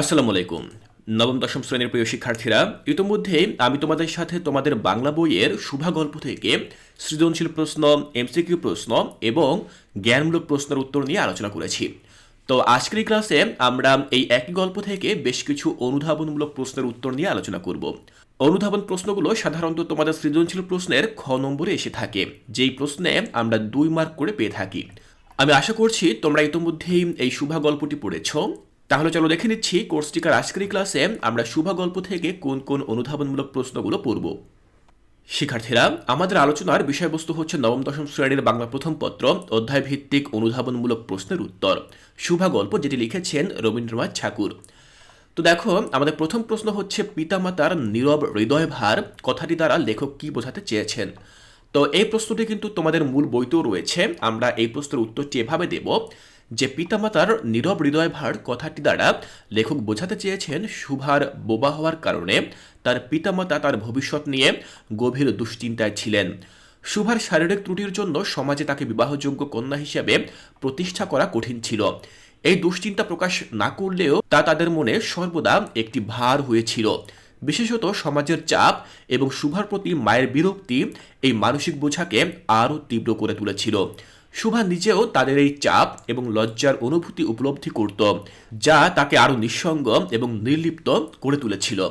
আসসালামু আলাইকুম। নবম, দশম শ্রেণির প্রিয় শিক্ষার্থীরা, ইতিমধ্যে আমি তোমাদের সাথে তোমাদের বাংলা বইয়ের শুভা গল্প থেকে সৃজনশীল প্রশ্ন, এমসিকিউ প্রশ্ন এবং জ্ঞানমূলক প্রশ্নের উত্তর নিয়ে আলোচনা করেছি। তো আজকের ক্লাসে আমরা এই একই গল্প থেকে বেশ কিছু অনুধাবনমূলক প্রশ্নের উত্তর নিয়ে আলোচনা করব। অনুধাবন প্রশ্নগুলো সাধারণত তোমাদের সৃজনশীল প্রশ্নের খ নম্বরে এসে থাকে, যেই প্রশ্নে আমরা দুই মার্ক করে পেয়ে থাকি। আমি আশা করছি তোমরা ইতিমধ্যেই এই শুভা গল্পটি পড়েছো। তাহলে চলো দেখে নিচ্ছি কোর্স টিকার আজকের ক্লাসে আমরা শুভা গল্প থেকে কোন কোন অনুধাবনমূলক প্রশ্নগুলো পড়ব। শিক্ষার্থীরা, আমাদের আলোচনার বিষয়বস্তু হচ্ছে নবম, দশম শ্রেণির বাংলা প্রথম পত্র অধ্যায় ভিত্তিক অনুধাবনমূলক প্রশ্নের উত্তর। শুভা গল্প যেটি লিখেছেন রবীন্দ্রনাথ ঠাকুর। তো দেখো, আমাদের প্রথম প্রশ্ন হচ্ছে, পিতামাতার নীরব হৃদয়ভার কথাটি দ্বারা লেখক কি বোঝাতে চেয়েছেন? তো এই প্রশ্নটি কিন্তু তোমাদের মূল বইতেও রয়েছে, আমরা এই প্রশ্নের উত্তরটি এভাবে দেব। যে পিতামাতার নীরব হৃদয়ভার কথাটি দ্বারা লেখক বোঝাতে চেয়েছেন শুভার বোবা হওয়ার কারণে তার পিতামাতা তার ভবিষ্যৎ নিয়ে গভীর দুশ্চিন্তায় ছিলেন। শুভার শারীরিক ত্রুটির জন্য সমাজে তাকে বিবাহযোগ্য কন্যা হিসেবে প্রতিষ্ঠা করা কঠিন ছিল। এই দুশ্চিন্তা প্রকাশ না করলেও তা তাদের মনে সর্বদা একটি ভার হয়েছিল। বিশেষত সমাজের চাপ এবং শুভার প্রতি মায়ের বিরক্তি এই মানসিক বোঝাকে আরও তীব্র করে তুলেছিল। শুভা নিজেও তাদের এই চাপ এবং লজ্জার অনুভূতি উপলব্ধি করত, যা তাকে আরও নিঃসঙ্গ এবং নির্লিপ্ত করে তুলেছিল।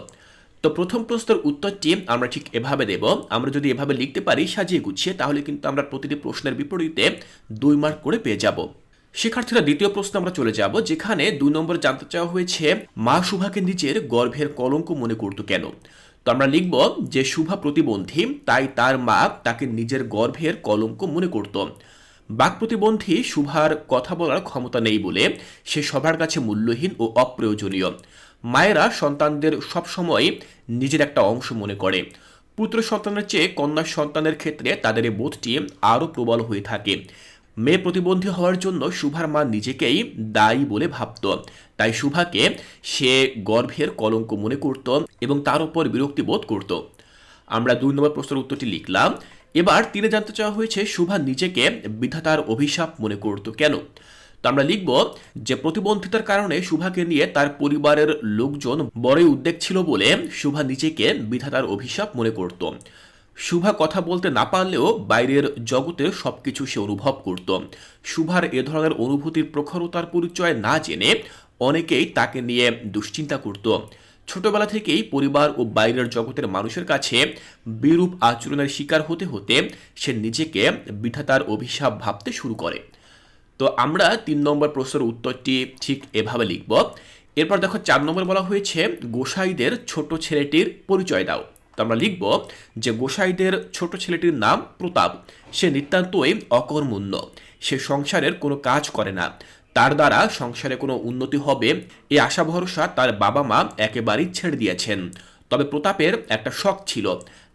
তো প্রথম প্রশ্নের উত্তরটি আমরা ঠিক এভাবে দেব। আমরা যদি এভাবে লিখতে পারি, সাজিয়ে গুছিয়ে, তাহলে কিন্তু আমরা প্রতিটি প্রশ্নের বিপরীতে দুই মার্ক করে পেয়ে যাব। শিক্ষার্থীরা, দ্বিতীয় প্রশ্ন আমরা চলে যাব, যেখানে দুই নম্বর জানতে চাওয়া হয়েছে, মা শুভাকে নিজের গর্ভের কলঙ্ক মনে করতো কেন? তো আমরা লিখব যে শুভা প্রতিবন্ধী, তাই তার মা তাকে নিজের গর্ভের কলঙ্ক মনে করত। বাক প্রতিবন্ধী শুভার কথা বলার ক্ষমতা নেই বলে সে সবার কাছে মূল্যহীন ও অপ্রয়োজনীয়। মায়েরা সন্তানদের সবসময় নিজের একটা অংশ মনে করে। পুত্র সন্তানের চেয়ে কন্যা সন্তানের ক্ষেত্রে তাদের এই বোধটি আরও প্রবল হয়ে থাকে। মেয়ে প্রতিবন্ধী হওয়ার জন্য শুভার মা নিজেকেই দায়ী বলে ভাবত। তাই শুভাকে সে গর্ভের কলঙ্ক মনে করত এবং তার উপর বিরক্তি বোধ করত। আমরা দুই নম্বর প্রশ্নের উত্তরটি লিখলাম। এবার তিনি জানতে চাওয়া হয়েছে, শুভা নিজেকে বিধাতার অভিশাপ মনে করত কেন? তো আমরা লিখব যে প্রতিবন্ধিতার কারণে শুভাকে নিয়ে তার পরিবারের লোকজন বড়ই উদ্বেগ ছিল বলে শুভা নিজেকে বিধাতার অভিশাপ মনে করত। শুভা কথা বলতে না পারলেও বাইরের জগতে সবকিছু সে অনুভব করত। শুভার এ ধরনের অনুভূতির প্রখরতার পরিচয় না জেনে অনেকেই তাকে নিয়ে দুশ্চিন্তা করত। ছোটবেলা থেকেই পরিবার ও বাইরের জগতের মানুষের কাছে বিরূপ আচরণের শিকার হতে হতে সে নিজেকে বিধাতার অভিশাপ ভাবতে শুরু করে। তো আমরা তিন নম্বর প্রশ্নের উত্তরটি ঠিক এভাবে লিখব। এরপর দেখো চার নম্বর বলা হয়েছে, গোসাইদের ছোট ছেলেটির পরিচয় দাও। তো আমরা লিখব যে গোসাইদের ছোট ছেলেটির নাম প্রতাপ। সে নিতান্তই অকর্মণ্য। সে সংসারের কোনো কাজ করে না। তার দ্বারা সংসারে কোনো উন্নতি হবে এই আশা ভরসা তার বাবা মা একেবারেই ছেড়ে দিয়েছেন। তবে প্রতাপের একটা শখ ছিল,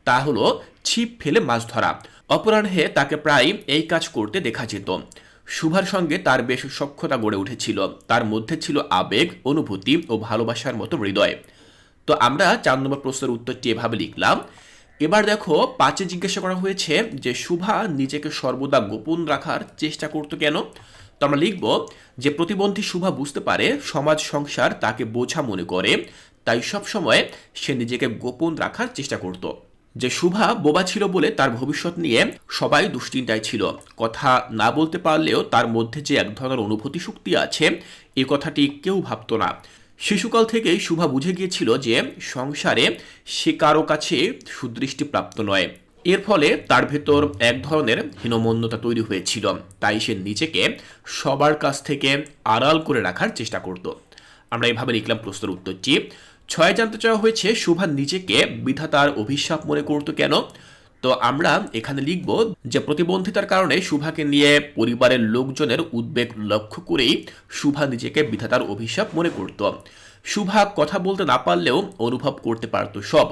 তা হলো ছিপ ফেলে মাছ ধরা। অপরাহ্নে তাকে প্রায় এই কাজ করতে দেখা যেত। শুভার সঙ্গে তার বেশ সক্ষতা গড়ে উঠেছিল। তার মধ্যে ছিল আবেগ, অনুভূতি ও ভালোবাসার মতো হৃদয়। তো আমরা চার নম্বর প্রশ্নের উত্তরটি এভাবে লিখলাম। এবার দেখো, পাঁচে জিজ্ঞাসা করা হয়েছে যে শুভা নিজেকে সর্বদা গোপন রাখার চেষ্টা করতো কেন? তো আমরা লিখব যে প্রতিবন্ধী শুভা বুঝতে পারে সমাজ সংসার তাকে বোঝা মনে করে, তাই সব সময় সে নিজেকে গোপন রাখার চেষ্টা করত। যে শুভা বোবা ছিল বলে তার ভবিষ্যৎ নিয়ে সবাই দুশ্চিন্তায় ছিল। কথা না বলতে পারলেও তার মধ্যে যে এক ধরনের অনুভূতি শক্তি আছে, এ কথাটি কেউ ভাবত না। শিশুকাল থেকেই শুভা বুঝে গিয়েছিল যে সংসারে সে কারও কাছে সুদৃষ্টি প্রাপ্ত নয়। এর ফলে তার ভেতর এক ধরনের হীনমন্যতা তৈরি হয়েছিল। তাই সে নিজেকে সবার কাছ থেকে আড়াল করে রাখার চেষ্টা করত। আমরা এভাবে লিখলাম প্রশ্নের উত্তরটি। ছয় জানতে চাওয়া হয়েছে, শুভা নিজেকে বিধাতার অভিশাপ মনে করত কেন? তো আমরা এখানে লিখব যে, প্রতিবন্ধিতার কারণে শুভাকে নিয়ে পরিবারের লোকজনের উদ্বেগ লক্ষ্য করেই শুভা নিজেকে বিধাতার অভিশাপ মনে করত। শুভা কথা বলতে না পারলেও অনুভব করতে পারত সব।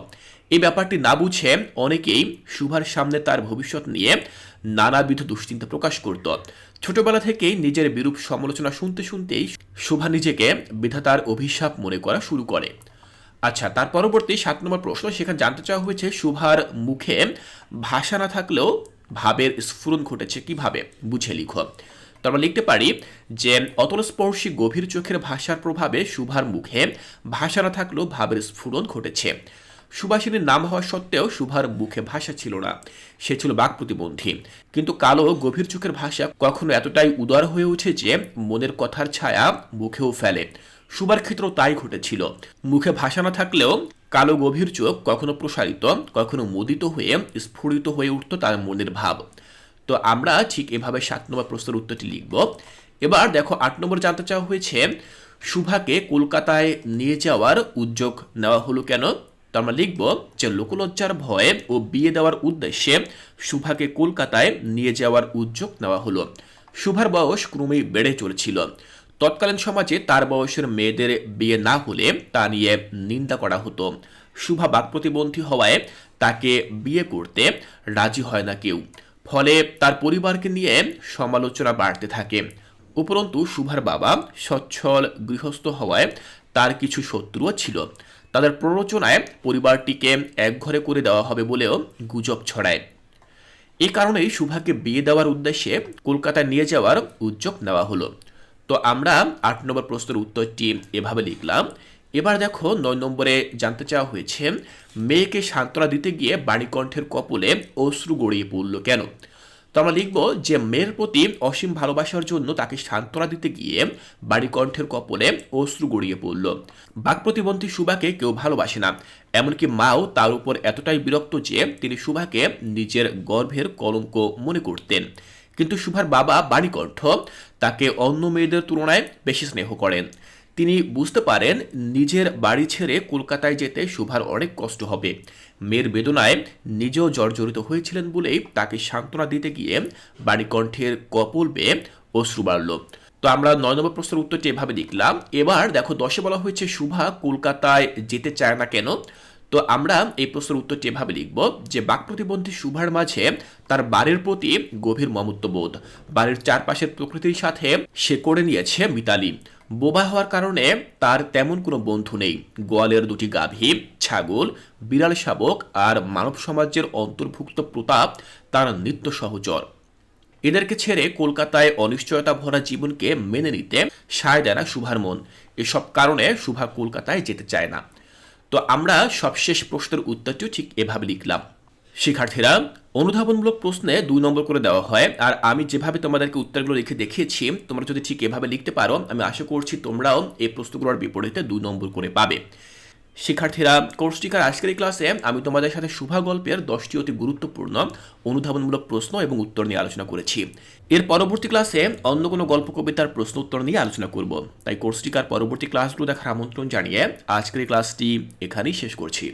এই ব্যাপারটি না বুঝে অনেকেই সুভার সামনে তার ভবিষ্যৎ নিয়ে নানাবিধ দুশ্চিন্তা প্রকাশ করত। ছোটবেলা থেকেই নিজের বিরূপ সমালোচনা শুনতে শুনতেই শুভা নিজেকে বিধাতার অভিশাপ মনে করা শুরু করে। আচ্ছা তার পরবর্তী সাত নম্বর প্রশ্ন, সেখানে জানতে চাওয়া হয়েছে শুভার মুখে ভাষা না থাকলেও ভাবের স্ফুরণ ঘটেছে কীভাবে? বুঝে লিখো। তো আমরা লিখতে পারি যে অতলস্পর্শী গভীর চোখের ভাষার প্রভাবে শুভার মুখে ভাষা না থাকলেও ভাবের স্ফুরণ ঘটেছে। সুভাষিনীর নাম হওয়া সত্ত্বেও শুভার মুখে ভাষা ছিল না। সে ছিল বাক প্রতিবন্ধী। কিন্তু কালো গভীর চোখের ভাষা কখনো এতটাই উদার হয়ে ওঠে যে মনের কথার ছায়া মুখেও ফেলে। সুভার ক্ষেত্রেও তাই ঘটেছিল। মুখে ভাষা না থাকলেও কালো গভীর চোখ কখনো প্রসারিত, কখনো মুদিত হয়ে স্ফুরিত হয়ে উঠত তার মনের ভাব। তো আমরা ঠিক এভাবে সাত নম্বর প্রশ্নের উত্তরটি লিখব। এবার দেখো আট নম্বর জানতে চাওয়া হয়েছে, সুভাকে কলকাতায় নিয়ে যাওয়ার উদ্যোগ নেওয়া হলো কেন? তো আমরা লিখব যে লোকলজ্জার ভয়ে ও বিয়ে দেওয়ার উদ্দেশ্যে সুভাকে কলকাতায় নিয়ে যাওয়ার উদ্যোগ নেওয়া হলো। সুভার বয়স ক্রমেই বেড়ে চলেছিল। তৎকালীন সমাজে তার বয়সের মেয়েদের বিয়ে না হলে তা নিয়ে নিন্দা করা হতো। শুভা বাক প্রতিবন্ধী হওয়ায় তাকে বিয়ে করতে রাজি হয় না কেউ। ফলে তার পরিবারকে নিয়ে সমালোচনা বাড়তে থাকে। উপরন্তু, সুভার বাবা সচ্ছল, গৃহস্থ হওয়ায় তার কিছু শত্রুও ছিল। তাদের প্ররোচনায় পরিবারটিকে একঘরে করে দেওয়া হবে বলেও গুজব ছড়ায়। এ কারণেই সুভাকে বিয়ে দেওয়ার উদ্দেশ্যে কলকাতায় নিয়ে যাওয়ার উদ্যোগ নেওয়া হলো। তো আমরা আট নম্বর প্রশ্নের উত্তরটি এভাবে লিখলাম এবার দেখো নয় নম্বরে জানতে চাওয়া হয়েছে, মেয়েকে সান্ত্বনা দিতে গিয়ে বাণীকণ্ঠের কপলে অশ্রু গড়িয়ে পড়ল কেন? তো আমরা লিখব যে মেয়ের প্রতি অসীম ভালোবাসার জন্য তাকে সান্ত্বনা দিতে গিয়ে বাড়িকণ্ঠের কপলে অশ্রু গড়িয়ে পড়ল। বাক প্রতিবন্ধী সুভাকে কেউ ভালোবাসে না, এমনকি মাও তার উপর এতটাই বিরক্ত যে তিনি সুভাকে নিজের গর্ভের কলঙ্ক মনে করতেন। কিন্তু সুভার বাবা বাণীকণ্ঠ তাকে অন্য মেয়েদের তুলনায় বেশি স্নেহ করেন। তিনি বুঝতে পারেন নিজের বাড়ি ছেড়ে কলকাতায় যেতে শুভার অনেক কষ্ট হবে। মেয়ের বেদনায় নিজেও জর্জরিত হয়েছিলেন বলেই তাকে সান্ত্বনা দিতে গিয়ে বাণীকণ্ঠের কপল বেয়ে অশ্রু বাড়ল। তো আমরা নয় নম্বর প্রশ্নের উত্তরটি এভাবে লিখলাম, এবার দেখো দশে বলা হয়েছে, শুভা কলকাতায় যেতে চায় না কেন? তো আমরা এই প্রশ্নের উত্তরটি এভাবে লিখব, যে বাক প্রতিবন্ধী শুভার মাঝে তার বাড়ির প্রতি গভীর মমত্ববোধ। বাড়ির চারপাশের প্রকৃতির সাথে সে করে নিয়েছে মিতালি। বোবা হওয়ার কারণে তার তেমন কোনো বন্ধু নেই। গোয়ালের দুটি গাভী, ছাগল, বিড়াল শাবক আর মানব সমাজের অন্তর্ভুক্ত প্রতাপ তার নিত্য সহচর। এদেরকে ছেড়ে কলকাতায় অনিশ্চয়তা ভরা জীবনকে মেনে নিতে সায় দেয় না শুভার মন। এসব কারণে শুভা কলকাতায় যেতে চায় না। তো আমরা সবশেষ প্রশ্নের উত্তরটিও ঠিক এভাবে লিখলাম। শিক্ষার্থীরা অনুধাবনমূলক প্রশ্নে দুই নম্বর করে দেওয়া হয়, আর আমি যেভাবে তোমাদেরকে উত্তরগুলো লিখে দেখিয়েছি, তোমরা যদি ঠিক এভাবে লিখতে পারো, আমি আশা করছি তোমরাও এই প্রশ্নগুলোর বিপরীতে দুই নম্বর করে পাবে। শিক্ষার্থীরা কোর্সটিকার আজকের ক্লাসে আমি তোমাদের সাথে শুভা গল্পের দশটি অতি গুরুত্বপূর্ণ অনুধাবনমূলক প্রশ্ন এবং উত্তর নিয়ে আলোচনা করেছি। এর পরবর্তী ক্লাসে অন্য কোনো গল্প কবিতার প্রশ্ন উত্তর নিয়ে আলোচনা করব। তাই কোর্সটিকার পরবর্তী ক্লাসগুলো দেখার আমন্ত্রণ জানিয়ে আজকের ক্লাসটি এখানেই শেষ করছি।